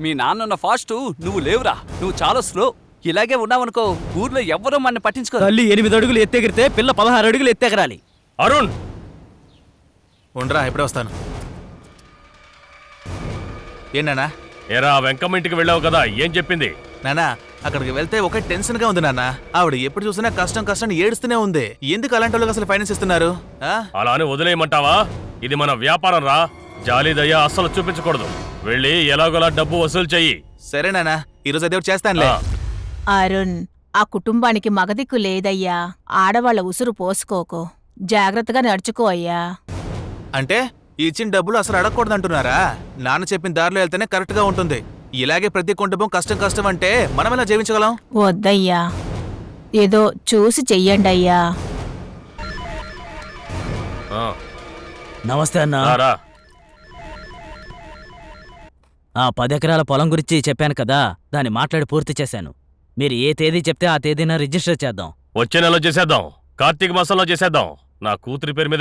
మీ నాన్న ఫాస్ట్ నువ్వు లేవురా. నువ్వు చాలా స్లో. ఇలాగే ఉన్నావనుకో ఊర్లో ఎవ్వరూ మన పట్టించుకో తల్లి ఎనిమిది అడుగులు ఎత్తెగిరితే పిల్ల పదహారు అడుగులు ఎత్తెగరాలి. అరుణ్! ఉండరా ఇప్పుడే వస్తాను. ఏంటన్నా ఏరా వెంకమ్మ ఇంటికి వెళ్ళావు కదా ఏం చెప్పింది? నానా అక్కడికి వెళ్తే ఒక టెన్షన్గా ఉంది నాన్న. ఆవిడ ఎప్పుడు చూసినా కష్టం కష్టం ఏడుస్తూనే ఉంది. ఎందుకు అలాంటి వాళ్ళకి అసలు ఫైనాన్స్ ఇస్తున్నారు? ఆ? అలా అని వదిలేయమంటావా? ఇది మన వ్యాపారం రా. జాలి దయ అస్సలు చూపించకూడదు. వెళ్ళి ఎలాగోలా డబ్బు వసూలు చెయ్యి. సరే నాన్న ఈరోజు అదే చేస్తానులే. ఆ, అరుణ్ ఆ కుటుంబానికి మగదిక్కు లేదయ్యా. ఆడవాళ్ళ ఉసురు పోసుకోకు. జాగ్రత్తగా నడుచుకో అయ్యా. అంటే ఇచ్చిన డబ్బులు అసలు అడగకూడదు అంటున్నారా నాన్న చెప్పిన దారిలో వెళ్తేనే కరెక్ట్గా ఉంటుంది. ఇలాగే ప్రతి కుటుంబం కష్టం కష్టం అంటే మనం ఎలా జీవించగలం? వద్దయ్యా. ఏదో చూసి చెయ్యండి అయ్యా ఆ, నమస్తే అన్న. రా, రా. ఆ పదెకరాల పొలం గురించి చెప్పాను కదా దాన్ని మాట్లాడి పూర్తి చేశాను. మీరు ఏ తేదీ చెప్తే ఆ తేదీన రిజిస్టర్ చేద్దాం. వచ్చే నెలలో చేసేద్దాం. కార్తీక మాసంలో చేసేద్దాం. నా కూతురి పేరు మీద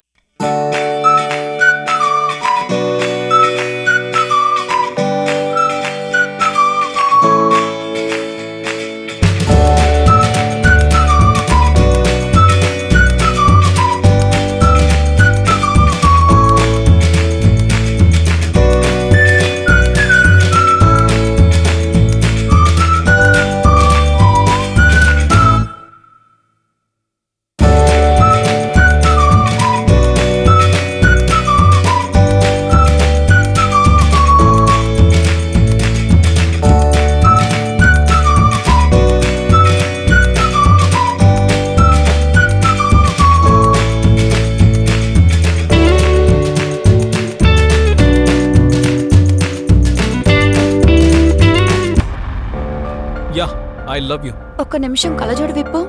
లవ్ యూ ఒక్క నిమిషం కలజోడు విప్పు.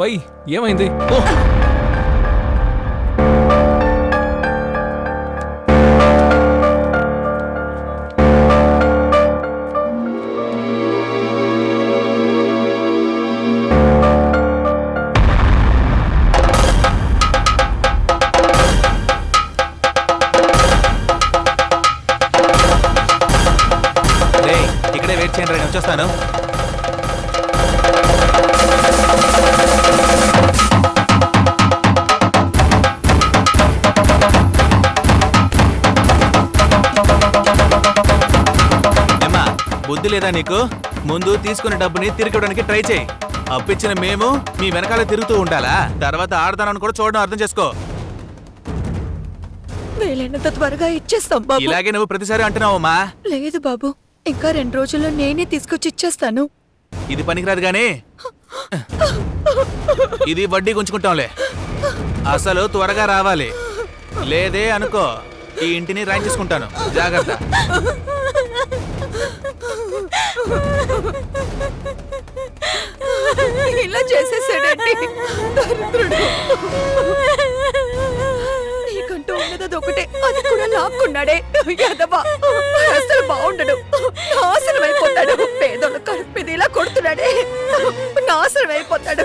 వై ఏమైంది? ఓ! రేయ్, ఇక్కడే వెయిట్ చేయండి నేను వచ్చేస్తాను. బుద్ధి లేదా నీకు? ముందు తీసుకునే డబ్బుని తిరిగడానికి ట్రై చేయి. అప్పిచ్చిన మేము మీ వెనకాల తిరుగుతూ ఉండాలా? తర్వాత ఆడదానని కూడా చూడడం అర్థం చేసుకో. వీలైనంత త్వరగా ఇచ్చేస్తాం బాబు. ఇలాగే నువ్వు ప్రతిసారి అంటున్నావమ్మా లేదు బాబు. ఇంకా రెండు రోజుల్లో నేనే తీసుకొచ్చి ఇచ్చేస్తాను. ఇది పనికిరాదు గానీ. ఇది వడ్డీ గుంచుకుంటాంలే అసలు త్వరగా రావాలి. లేదే అనుకో. ఈ ఇంటిని రాయించేసుకుంటాను జాగ్రత్త. ఇలా చేసేసాడండి. దరిద్రుడు. నీకంటూ ఉన్నది ఒకటే. అది కూడా లాక్కున్నాడే. యదవా అసలు బాగుండడు నాశనం అయిపోతాడు పేదోళ్ళు కడుపు ఇలా కొడుతున్నాడే. నాశనం అయిపోతాడు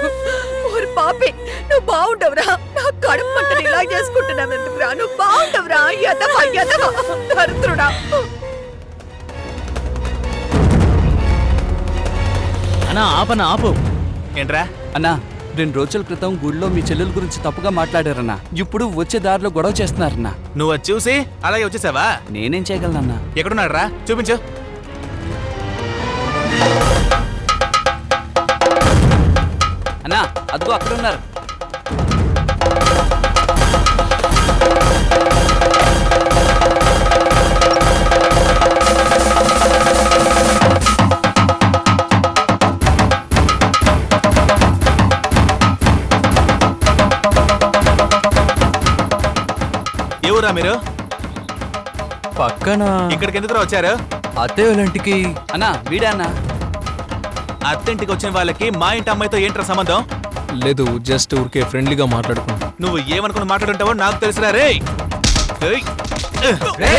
ఊరి పాపి నువ్వు బాగుండవురా నా కడుపు మంటని ఇలా చేసుకుంటున్నావు ఎందుకురా? నువ్వు బాగుండవురా యదవా యదవా దరిద్రుడా. అన్నా ఆపన ఆపు. ఏంట్రా? అన్నా రెండు రోజుల క్రితం గుడిలో మీ చెల్లెల గురించి తప్పుగా మాట్లాడారన్నా. ఇప్పుడు వచ్చే దారిలో గొడవ చేస్తున్నారన్నా. నువ్వు అది చూసి అలాగే వచ్చేసావా? నేనేం చేయగలనన్నా? ఎక్కడున్నాడు రా చూపించు. అన్నా అదిగో అక్కడ ఉన్నారు పక్కనరా మీరు? పక్కన? ఇక్కడికి ఎందుకు వచ్చారు? అత్తయ్య ఇంటికి అన్నా వీడా అన్నా. అత్తింటికి వచ్చిన వాళ్ళకి మా ఇంటి అమ్మాయితో ఏంట్రా సంబంధం? లేదు జస్ట్ ఊరికే ఫ్రెండ్లీగా మాట్లాడుకున్నా. నువ్వు ఏమనుకుని మాట్లాడుంటావో నాకు తెలుసురా రే రే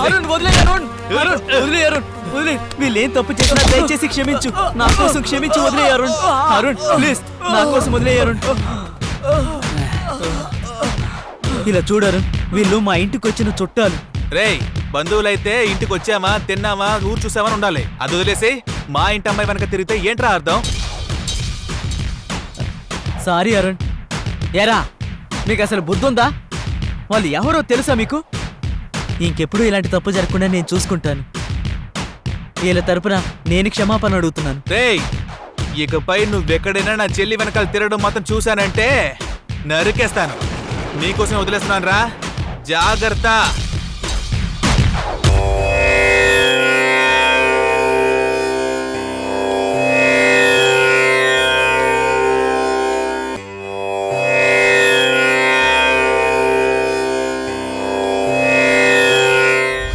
అరుణ్ వదిలే అరుణ్ అరుణ్ వదిలే అరుణ్ వదిలే వీళ్ళేం తప్పు చేసినా దయచేసి క్షమించు నా కోసం క్షమించు వదిలే అరుణ్ అరుణ్ ప్లీజ్ నా కోసం వదిలే అరుణ్ ఇలా చూడరు. వీళ్ళు మా ఇంటికి వచ్చిన చుట్టాలు. రేయ్ బంధువులైతే ఇంటికి వచ్చామా తిన్నామా ఊరు చూసామని ఉండాలి. అది వదిలేసి మా ఇంటి అమ్మాయి వెనక తిరిగితే ఏంట్రా అర్థం? సారీ అరుణ్. ఎరా మీకు అసలు బుద్ధి ఉందా వాళ్ళు ఎవరో తెలుసా మీకు? ఇంకెప్పుడు ఇలాంటి తప్పు జరగకుండా నేను చూసుకుంటాను. వీళ్ళ తరపున నేను క్షమాపణ అడుగుతున్నాను. రేయ్ ఇకపై నువ్వెక్కడైనా నా చెల్లి వెనకాల తిరగడం మాత్రం చూశానంటే నరికేస్తాను. నీకోసం వదిలేస్తున్నాను రా జాగ్రత్త.